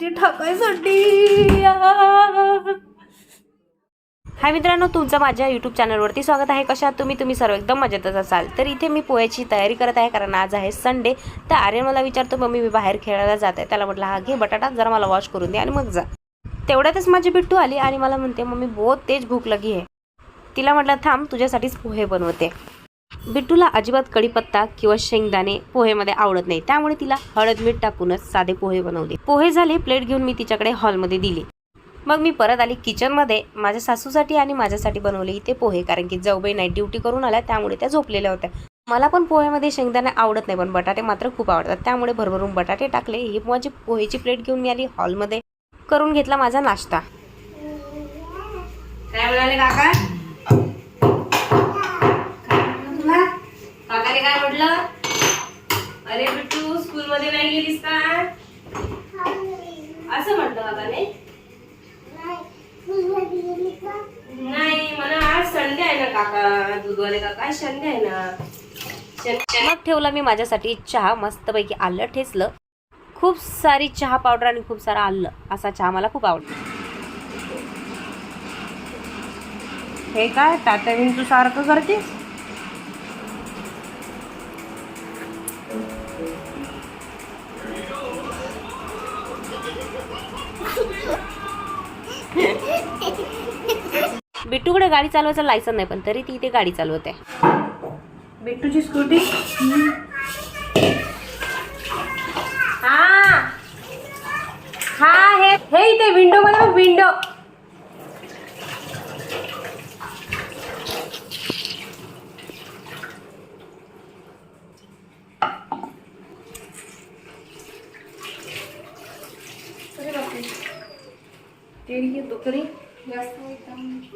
ते टाकायसाठी हाय मित्रांनो तुमचं माझ्या यूट्यूब चॅनलवरती स्वागत आहे. कशा तुम्ही? तुम्ही सर्व एकदम मजेतच असाल. तर इथे मी पोह्याची तयारी करत आहे कारण आज आहे संडे तर आर्यन मला विचारतो मम्मी मी बाहेर खेळायला जात आहे. त्याला म्हटलं हा घे बटाटा जरा मला वॉश करून दे आणि मग जा. तेवढ्यातच माझी बिट्टू आली आणि मला म्हणते मम्मी बहुत तेज भूक लगी आहे तिला म्हटलं थांब तुझ्यासाठीच पोहे बनवते. बिट्टूला अजिबात कढीपत्ता किंवा शेंगदाणे पोहेमध्ये आवडत नाही. त्यामुळे तिला हळद मीठ टाकूनच साधे पोहे बनवले. पोहे झाले प्लेट घेऊन मी तिच्याकडे हॉलमध्ये दिली. मग मी परत आली किचनमध्ये. माझ्या सासूसाठी आणि माझ्यासाठी बनवले इथे पोहे कारण की जाऊबाई नाईट ड्युटी करून आल्या त्यामुळे त्या झोपलेल्या होत्या. मला पण पोह्यामध्ये शेंगदाणे आवडत नाही पण बटाटे मात्र खूप आवडतात. त्यामुळे भरभरून बटाटे टाकले. ही माझी पोहेची प्लेट घेऊन मी आली हॉलमध्ये. करून घेतला माझा नाश्ता. काय म्हणाले काका? काकाने काय म्हटलं? अरे बिट्टू स्कूल मध्ये नाही गेलीस का? असं म्हटलं काकाने नाही मला आज संडे आहे ना काका दूधवाले काका आज संडे आहे ना. मग ठेवला मी माझ्यासाठी चहा मस्तपैकी आलं ठेचलं. खूप सारी चहा पावडर आणि खूप सारा आलं असा चहा मला खूप आवडतो. हे काय तात्या तू सारखं करतेस? बिट्टूकडे गाडी चालवायचं लायसन नाही पण तरी ती इथे गाडी चालवते. बिट्टूची स्कूटी हा. हा हे हे इथे विंडो मध्ये विंडो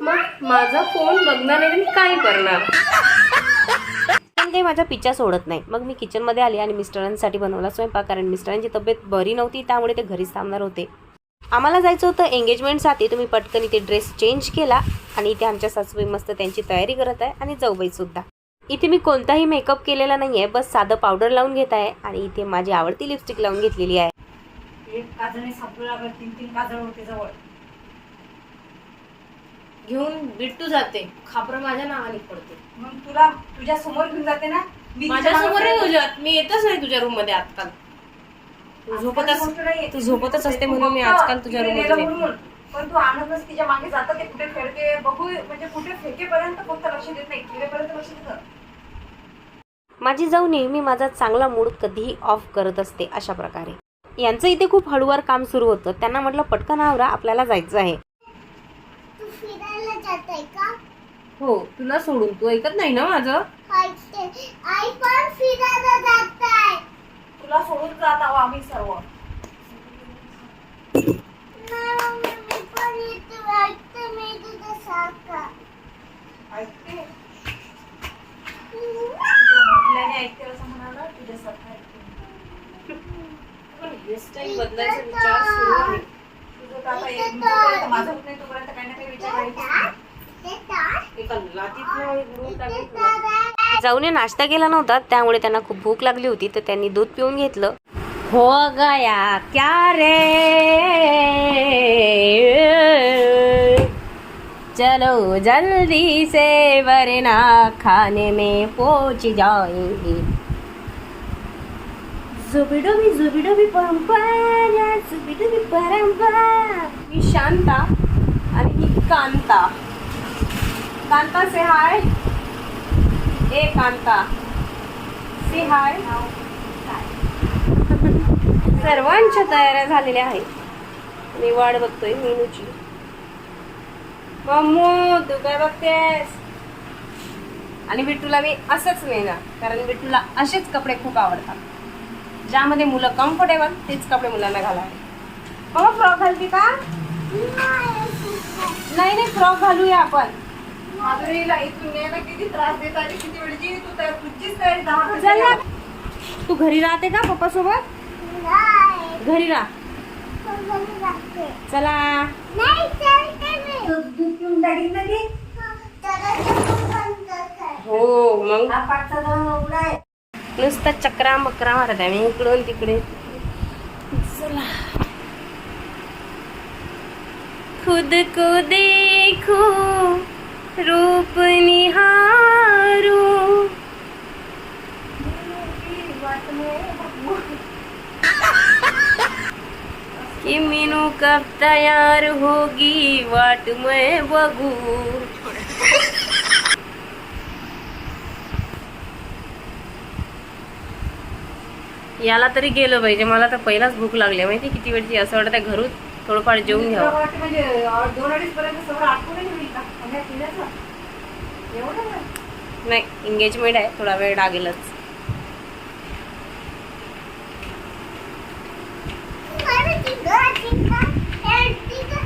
मग माझा फोन बघणार नाही आणि काय करणार? पण ते माझा पिच्छा सोडत नाही. मग मी किचनमध्ये आली आणि मिस्टरांसाठी बनवला स्वयंपाक कारण मिस्टरांची तब्येत बरी नव्हती त्यामुळे ते घरीच थांबणार होते. आम्हाला जायचं होतं एंगेजमेंटसाठी तुम्ही पटकन इथे ड्रेस चेंज केला आणि इथे आमच्या सासूबाई मस्त त्यांची तयारी करत आहे आणि जाऊबाई सुद्धा. इथे मी कोणताही मेकअप केलेला नाही आहे बस साधं पावडर लावून घेत आहे आणि इथे माझी आवडती लिपस्टिक लावून घेतलेली आहे. एक काजळी सापडू लागत तीन तीन काजळ होते जवळ. घेऊन बिट्टू जाते. खापर माझ्या नावाने पडते. मग तुला तुझ्या समोर घेऊन जाते ना? मी माझ्यासमोर तुझ्या मी येतच नाही तुझ्या रूममध्ये आजकाल. तू झोपतच. तू झोपतच असते म्हणून मी आजकाल तुझ्या रूममध्ये. पण तू आणतच तिच्यामागे जातं ते कुठे खेळते बघू म्हणजे कुठे फेकेपर्यंत फक्त लक्ष देत नाही. खेळेपर्यंत लक्ष देतं. माझी जाऊ नेहमी माझा चांगला मूड कधीही ऑफ करत असते अशा प्रकारे. यांचं इथे खूप हळूवार काम सुरू होतं. त्यांना म्हटलं पटकन आवरा आपल्याला जायचं आहे. जात आहे का? हो तुला सोडून तू ऐकत नाही ना माझं? ऐकते आई पण फिरायला जात आहे तुला सोडून जात आहो आम्ही सर्व. नाही मम्मी, मी पण येते ऐकते मी तुझं सारखं ऐकते तुझ्या म्हटल्याने ऐकते असं म्हणाला तुझ्यासारखं ऐकते बदलायचा विचार सुरू आहे तुझं तर आता एक जोपर्यंत माझं होत नाही तोपर्यंत काही ना काही विचार राहायचे ते तार एका लादीतनं एक गुण टाकली तुला. तार आहे. जाऊने नाश्ता केला नव्हता त्यामुळे त्यांना खूप भूक लागली होती तर त्यांनी दूध पिऊन घेतलं. हो गया क्या रे? चलो जल्दी से वरना खाने में पोच जाएंगे। जुबिडुबी जुबिडुबी परंपरा जुबिडुबी परंपरा। मी शांता आणि ही कांता। कांता से हाय ए कांता. से हाय सर्वांच्या तयाऱ्या झालेल्या आहेत. मी वाट बघतोय मेनूची मम्मू तू काय बघतेस? आणि बिट्टूला मी असंच नेणार कारण बिट्टूला असेच कपडे खूप आवडतात. ज्यामध्ये मुलं कम्फर्टेबल तेच कपडे मुलांना घालावे. मग फ्रॉक घालते का? नाही नाही फ्रॉक घालूया आपण. माधुरीला इथून न्यायला किती त्रास देत आणि किती वेळची तू तर तुझीच तयारी दहा चल ना. घंटे तू घरी राहते का पप्पा सोबत नाही. घरी राहा? चला. दूध पिऊन ना ती. हो मग? हा पाठचा उघडा. आहे नुसतं चक्रा मकरा मारत आहे मी इकडून तिकडे. चला. खुद को देखो. रूप निहारू। कि मीनू कब तैयार होगी वाट मैं बघू याला तरी गेलं पाहिजे मला तर पहिलाच भूक लागली माहिती किती वेळची असं वाटत घरून थोडंफार जेवून घ्यावं. म्हणजे, दोन अडीच पर्यंत सगळं नाही. इंगेजमेंट एंगेजमेंट आहे थोडा वेळ लागेलच अरे टिका टिका ए टिका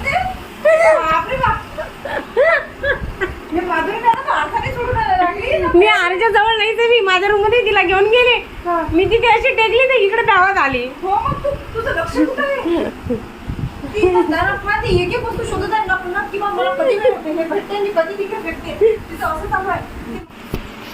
बापरे बाप. हे माधुरी मॅडम अर्थाने सोडून लागली मी आरच्या जवळ नाहीच आहे मी माझ्या रूममध्ये तिला घेऊन गेले मी तिथे अशी टेकली तर इकडे धावत आली. हो मग तू तुझं लक्ष कुठं आहे? ती दारात पाहते एक एक वस्तू शोधत आहे ना पुन्हा किंवा मला कधी भेटते हे भेटते आणि कधी तिकडे भेटते. तिचं असं चालू आहे.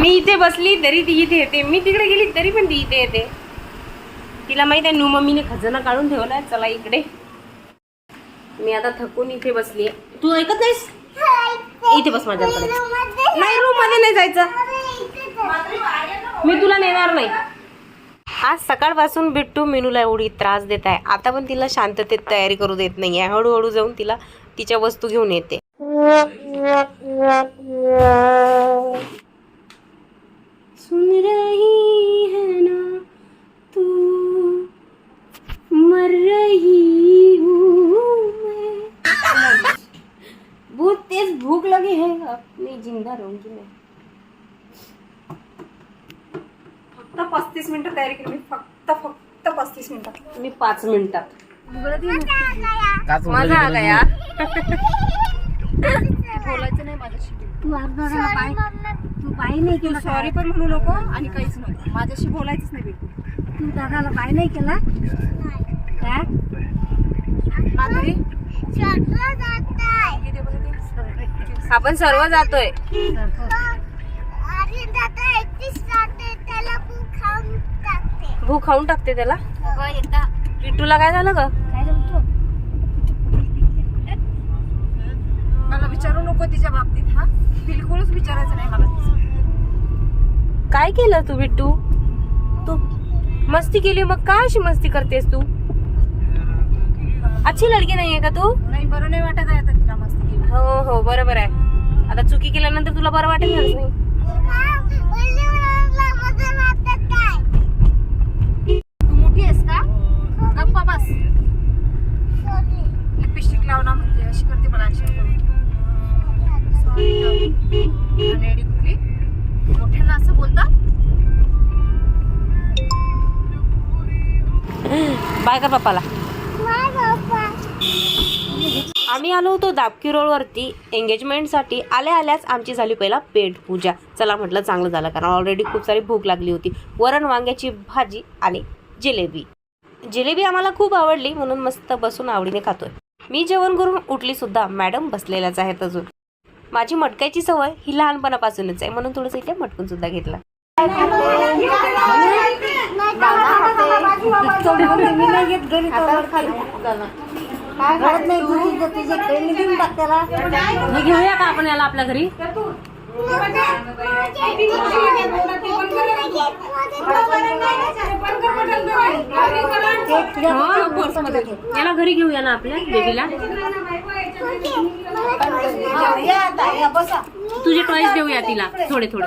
मी इथे बसली तरी ती इथे येते. मी तिकडे गेली तरी पण ती इथे येते. तिला माहीत आहे नू मम्मीने खजाना काढून ठेवलाय चला इकडे. मी आता थकून इथे बसली. तू ऐकत नाहीस? इथे बस माझ्याकडे. नाही रूममध्ये नाही जायचं. मी तुला नेणार नाही. आज सकाळपासून बिट्टू मेनूला एवढी त्रास देत आहे. आता पण तिला शांततेत तयारी करू देत नाही आहे हळूहळू जाऊन तिला तिच्या वस्तू घेऊन येते. सुन रही है ना तू? मर रही हूँ मैं। बहुत तेज भूख लगी है अपनी जिंदा रहूंगी मैं। पस्तीस मिनिटं तयारी केली. मी फक्त फक्त पस्तीस मिनिटं. मी पाच मिनिटात. तू मजा आ गया बोलायचं नाही माझ्याशी. तू बाई. नाही तू सॉरी पण म्हणू नको आणि काहीच नको. माझ्याशी बोलायचंच नाही बिलकुल. तू दादाला बाय नाही केला? काय माधुरी? आपण सर्व जातोय. खूप खाऊन टाकते. भूक खाऊन टाकते त्याला? एकदा पिट्टूला काय झालं ग? मला विचारू नको तिच्या बाबतीत हा? बिलकुलच विचारायचं नाही मला. काय केलं तू बिट्टू तू. मस्ती केली मग का अशी मस्ती करतेस तू? अच्छी लडकी नाहीये का तू? नाही बरं नाही वाटत आहे आता तिला मस्ती केली. हो हो बरोबर आहे. आता चुकी केल्यानंतर तुला बरं वाटेल नाही. बाय का पप्पाला? आम्ही आलो होतो दापकी रोडवरती एंगेजमेंटसाठी आल्या आल्याच आमची झाली पहिला पेट पूजा. चला म्हटलं चांगलं झालं कारण ऑलरेडी खूप सारी भूक लागली होती. वरण वांग्याची भाजी आणि जिलेबी. जिलेबी आम्हाला खूप आवडली म्हणून मस्त बसून आवडीने खातोय. मी जेवण करून उठली सुद्धा मॅडम बसलेल्याच आहेत अजून. माझी मटकायची सवय ही लहानपणापासूनच आहे म्हणून थोडंसं इथे मटकून सुद्धा घेतलं. आपल्या घरी घरी घेऊया ना आपल्या बेबीला तुझे टॉईस देऊया तिला. थोडे थोडे.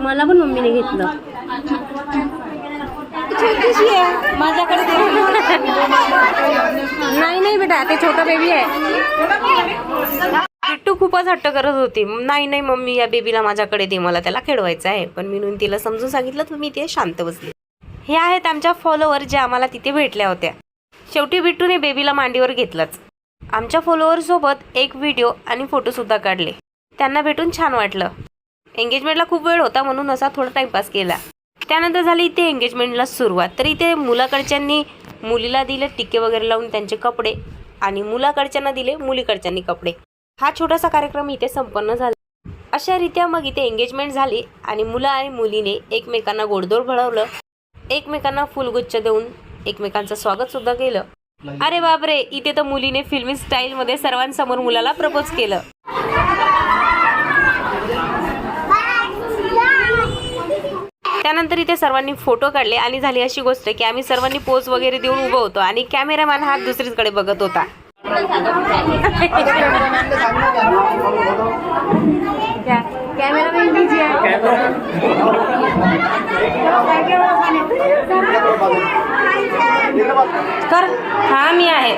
मला पण मम्मीने घेतलं. माझ्याकडे नाही नाही बेटा ते छोटं बेबी आहे. किट्टू खूपच हट्ट करत होती. नाही नाही मम्मी या बेबीला माझ्याकडे दे मला त्याला खेळवायचं आहे. पण मी नून तिला समजून सांगितलं तर मी ते शांत बसली. हे आहेत आमच्या फॉलोवर जे आम्हाला तिथे भेटल्या होत्या. शेवटी बिट्टूने बेबीला मांडीवर घेतलंच. आमच्या फॉलोअरसोबत एक व्हिडिओ आणि फोटोसुद्धा काढले. त्यांना भेटून छान वाटलं. एंगेजमेंटला खूप वेळ होता म्हणून असा थोडा टाइमपास केला. त्यानंतर झाली इथे एंगेजमेंटला सुरुवात. तर इथे मुलाकडच्यांनी मुलीला दिले टिके वगैरे लावून त्यांचे कपडे आणि मुलाकडच्यांना दिले मुलीकडच्यांनी कपडे. हा छोटासा कार्यक्रम इथे संपन्न झाला. अशा रीत्या मग इथे एंगेजमेंट झाली आणि मुलं आणि मुलीने एकमेकांना गोडदोड भळवलं एकमेकांना फुलगुच्छ देऊन एकमेकांचं स्वागत सुद्धा केलं. अरे बापरे! इथे तर मुलीने फिल्मी स्टाईलमध्ये सर्वांसमोर मुलाला प्रपोज केलं. त्यानंतर इथे सर्वांनी फोटो काढले आणि झाली अशी गोष्ट की आम्ही सर्वांनी पोज वगैरे देऊन उभं होतो आणि कॅमेरामॅन हा दुसरीकडे बघत होता. कर. हा मी आहे.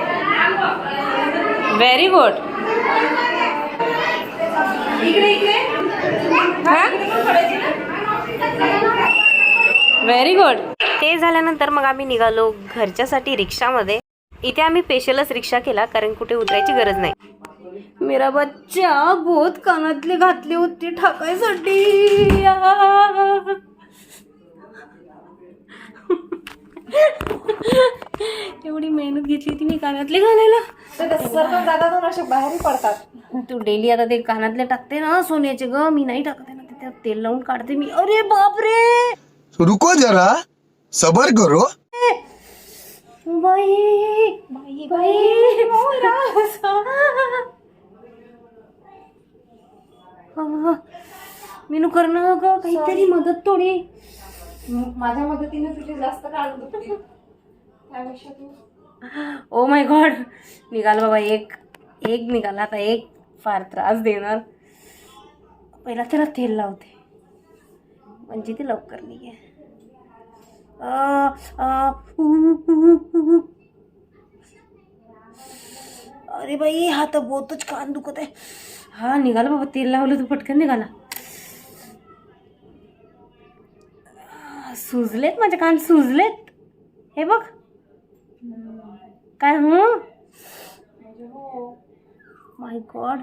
व्हेरी गुड इकडे इकडे. व्हेरी गुड ते झाल्यानंतर मग आम्ही निघालो घरच्यासाठी रिक्षामध्ये. इथे आम्ही स्पेशलच रिक्षा केला कारण कुठे उतरायची गरज नाही. मेरा बच्चा बहुत कानातले घातले होते ठाकायसाठी. एवढी मेहनत घेतली होती मी कानातले घालायला. दादा असे बाहेरही पडतात तू डेली आता ते कानातले टाकते ना सोन्याचे ग मी नाही टाकते ना ते तेल लावून काढते मी. अरे बापरे! रुको जरा सबर करो. बाई बाई बाई मीनू कर ना ग काहीतरी मदत थोडी. माझ्या मदतीने तुझी जास्त काढत होती त्यापेक्षा तू ओ माय गॉड निघाल बाबा एक एक निघाला. आता एक फार त्रास देणार. पहिला त्याला तेल लावते. म्हणजे ते लवकर निघे आ, आ, उ, उ, उ. अरे बाई हा तर बोतच कान दुखत आहे हा निघाला बाबा तेल लावलं तर पटकन निघाला आ, सुजलेत माझे कान सुजलेत हे बघ। काय हो? माय गॉड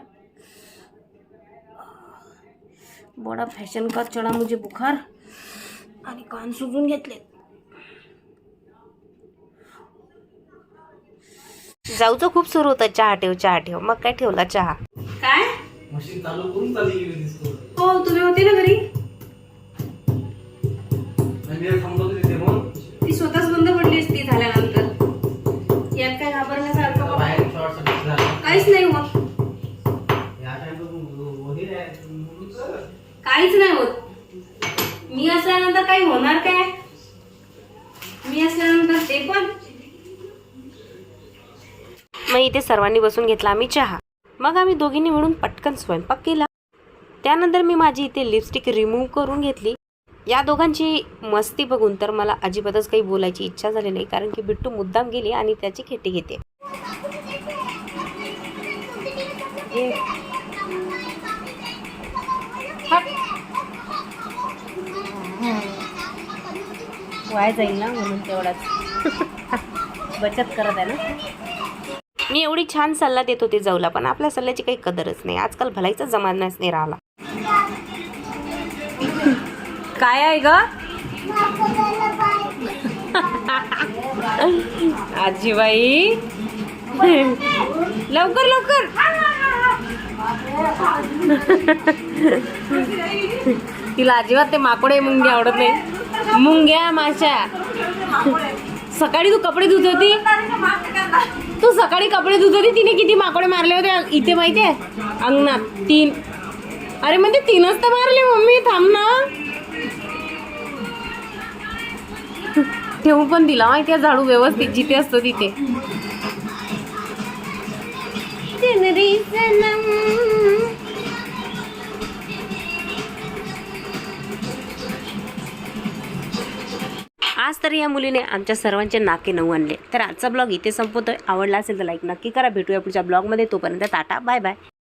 बडा फॅशन का चढा मुझे बुखार. आणि कान सुजून घेतले. जाऊचं खूप सुरू होतं. चहा ठेव चहा ठेव. मग काय ठेवला चहा? काय? मशीन चालू करून चालली गेली दिसतो हो तुम्ही होते ना घरी? सर्वांनी बसून घेतला आम्ही चहा. मग आम्ही दोघींनी मिळून पटकन स्वयंपाक केला. त्यानंतर मी माझी इथे लिपस्टिक रिमूव्ह करून घेतली. या दोघांची मस्ती बघून तर मला अजिबातच काही बोलायची इच्छा झाली नाही कारण की बिट्टू मुद्दाम गेली आणि त्याची खेटी घेते. वाया जाईल ना म्हणून तेवढाच. बचत करत आहे ना? मी एवढी छान सल्ला देत होते जाऊला पण आपल्या सल्ल्याची काही कदरच नाही. आजकाल भलाईचा जमानाच नाही राहिला. काय आहे ग? आजीबाई. लवकर लवकर. तिला अजिबात ते माकोडे मुंग्या आवडत नाही. मुंग्या माशा सकाळी तू कपडे धुत होती? तू सकाळी कपडे धुत होते तिने किती माकडे मारले होते? इथे माहितीये? अंगणात. तीन. अरे म्हणजे तीनच तर मारले मम्मी. थांब ना. ठेवू पण दिला माहितीये? झाडू व्यवस्थित जिथे असतं तिथे. आज तर या मुलीने आमच्या सर्वांचे नाके नऊ आणले. तर आजचा ब्लॉग इथे संपवतोय. आवडला असेल तर लाईक नक्की करा. भेटूया पुढच्या ब्लॉगमध्ये. तोपर्यंत टाटा. Bye bye.